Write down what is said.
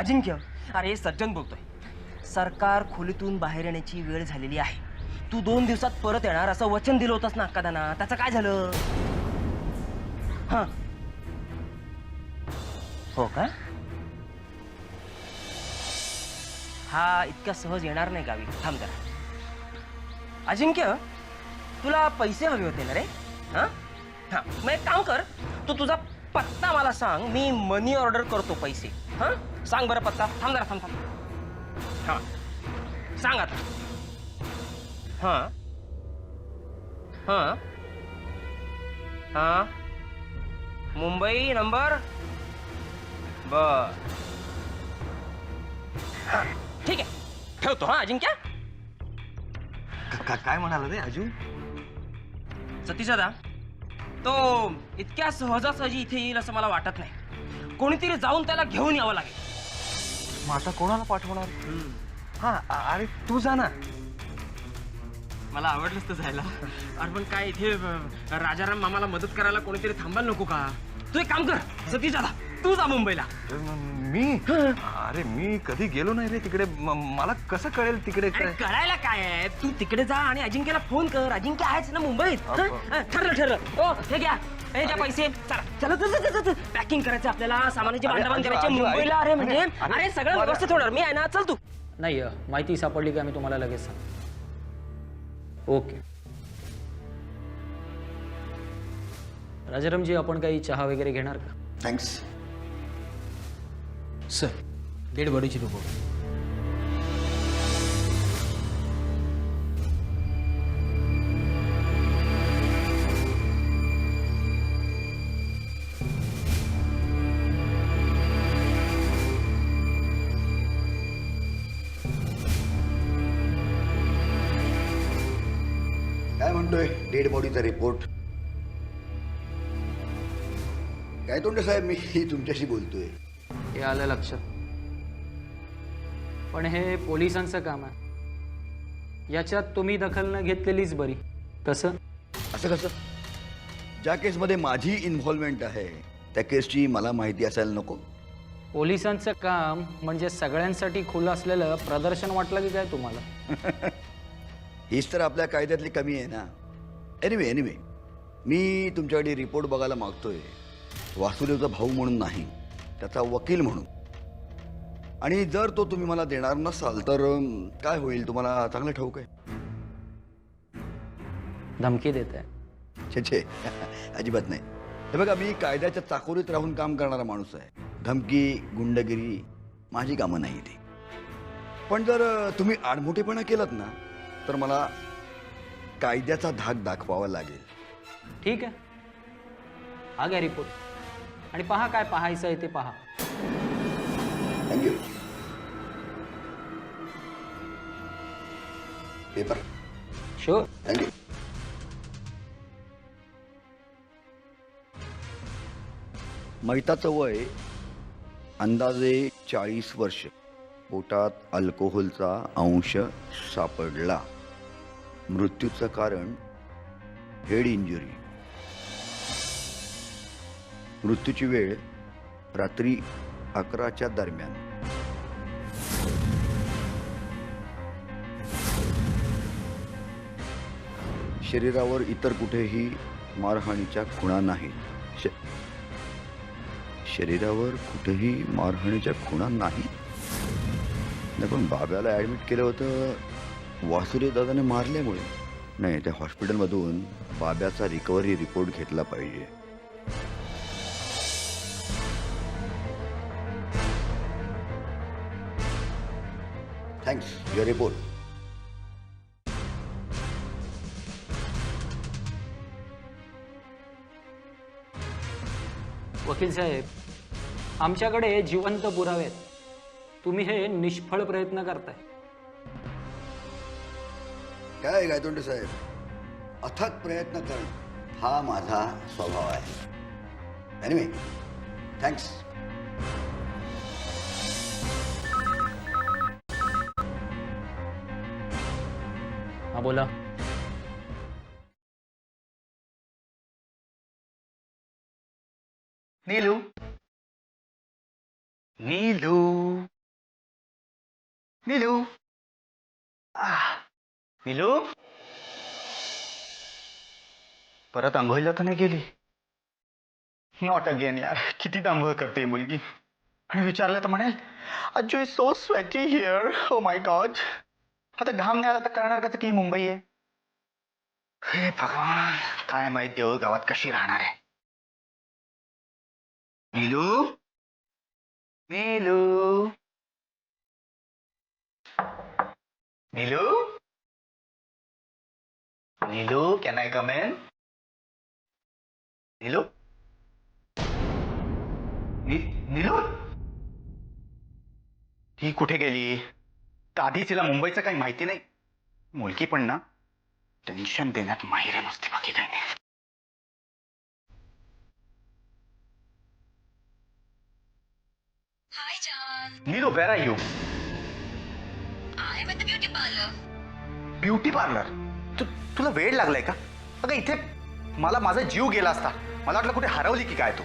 अजिंक्य. अरे सज्जन बोलतोय. सरकार खोलीतून बाहेर येण्याची वेळ झालेली आहे. तू दोन दिवसात परत येणार असं वचन दिलं होतंस ना अक्कादाना. त्याचं काय झालं? हा. हो का? हा इतक्या सहज येणार नाही गावी. थांब जरा. अजिंक्य तुला पैसे हवे होते ना रे? हा? हा. मग एक काम कर तू तुझा पत्ता मला सांग मी मनी ऑर्डर करतो पैसे. हा? सांग बरं पत्ता. थांब जरा थांब थांब. हा. सांग आता. हा. हा. हा. मुंबई नंबर. बर. हा, ठीक आहे. ठेवतो हा अजिंक्य. काय म्हणाला रे अजून? सतीश दादा. तो इतक्या सहजासहजी इथे येईल असं मला वाटत नाही. कोणीतरी जाऊन त्याला घेऊन यावं लागेल. मग आता कोणाला पाठवणार? हा अ- अरे तू जा ना. मला आवडलंच तर जायला. अरे पण काय इथे अं, राजाराम मामाला मदत करायला कोणीतरी थांबायला नको का? तू एक काम कर सतीश दादा. तू जा मुंबईला. म- मी? अरे मी कधी गेलो नाही रे तिकडे. म- मला कसं कळेल तिकडे अरे काय? कळायला काय आहे? तू तिकडे जा आणि अजिंक्यला फोन कर. अजिंक्य आहेच ना मुंबईत. हं? अप- हं, ठरलं ठरलं. ओ हे घ्या. हे घ्या पैसे. चला चला चला चला चला. पॅकिंग करायचं आपल्याला. सामानाची अरे, करायची. अजू, ऐक. मुंबईला अरे म्हणजे अरे, अरे, अरे सगळं मला- व्यवस्थित होणार. मी आहे ना चल तू. नाही अ, माहिती सापडली का? मी तुम्हाला लगेच सांग. ओके. राजारामजी आपण काही चहा वगैरे घेणार का? थँक्स सर डेड बॉडीची रिपोर्ट काय म्हणतोय? डेड बॉडीचा रिपोर्ट. काय तोंड साहेब मी तुमच्याशी बोलतोय. हे आलं लक्षात. पण हे पोलिसांचं काम आहे. याच्यात तुम्ही दखल न घेतलेलीच बरी. कसं? असं कसं? ज्या केसमध्ये माझी इन्व्हॉल्वमेंट आहे त्या केसची मला माहिती असायला नको? पोलिसांचं काम म्हणजे सगळ्यांसाठी खुलं असलेलं प्रदर्शन वाटलं की काय तुम्हाला? हीच तर आपल्या कायद्यातली कमी आहे ना. एनिवे एनिवे मी तुमच्याकडे रिपोर्ट बघायला मागतोय. वासुदेवचा भाऊ म्हणून नाही. त्याचा वकील म्हणून. आणि जर तो तुम्ही मला देणार नसाल तर अं, काय होईल? तुम्हाला चांगलं ठाऊक आहे. धमकी देत आहे. छे छे. अजिबात नाही. हे बघा मी कायद्याच्या चाकोरीत राहून काम करणारा माणूस आहे. धमकी गुंडगिरी माझी कामं नाही ती. पण जर अं, तुम्ही आडमोठेपणा केलात ना तर मला कायद्याचा धाक दाखवावा लागेल. ठीक आहे. हा घ्या रिपोर्ट आणि पहा काय पाहायचं आहे ते पहा. Thank you paper sure thank you मैताचं वय अंदाजे चाळीस वर्ष. पोटात अल्कोहोलचा अंश सापडला. मृत्यूचं कारण हेड इंजुरी. मृत्यूची वेळ रात्री अकराच्या दरम्यान. शरीरावर इतर कुठेही मारहाणीच्या खुणा नाहीत. श- शरीरावर कुठेही मारहाणीच्या खुणा नाही नाही पण बाब्याला ॲडमिट केलं होतं वासुदेव दादाने मारल्यामुळे. नाही त्या हॉस्पिटलमधून बाब्याचा रिकव्हरी रिपोर्ट घेतला पाहिजे. थँक्स युअर रिपोर्ट वकील साहेब आमच्याकडे जिवंत पुरावे आहेत. तुम्ही हे निष्फळ प्रयत्न करताय. काय गायतोंडे साहेब? अथक प्रयत्न करणं हा माझा स्वभाव आहे. एनिवे थँक्स हा बोला. नीलू. नीलू. नीलू. नीलू. परत आंघोळीला तर नाही गेली? नॉट अगेन यार किती आंघोळ करते मुलगी. आणि विचारलं तर म्हणेल अजू is so sweaty here. Oh my god आता घाम नाही आला तर करणार कसं की मुंबई आहे हे भगवान काय माहित देऊळ गावात कशी राहणार आहे? Neelu? Neelu? Neelu? Neelu can I come in Neelu? Neelu? ही कुठे गेली? तर आधी तिला मुंबईचं काही माहिती नाही. मुलगी पण ना टेन्शन देण्यात माहिर नुसती बाकी काही नाही. Hi, John. Where are you I'm at the beauty parlor. Beauty parlour तू तुला वेळ लागलाय का? अगं इथे मला माझा जीव गेला असता. मला वाटलं कुठे हरवली की काय तू.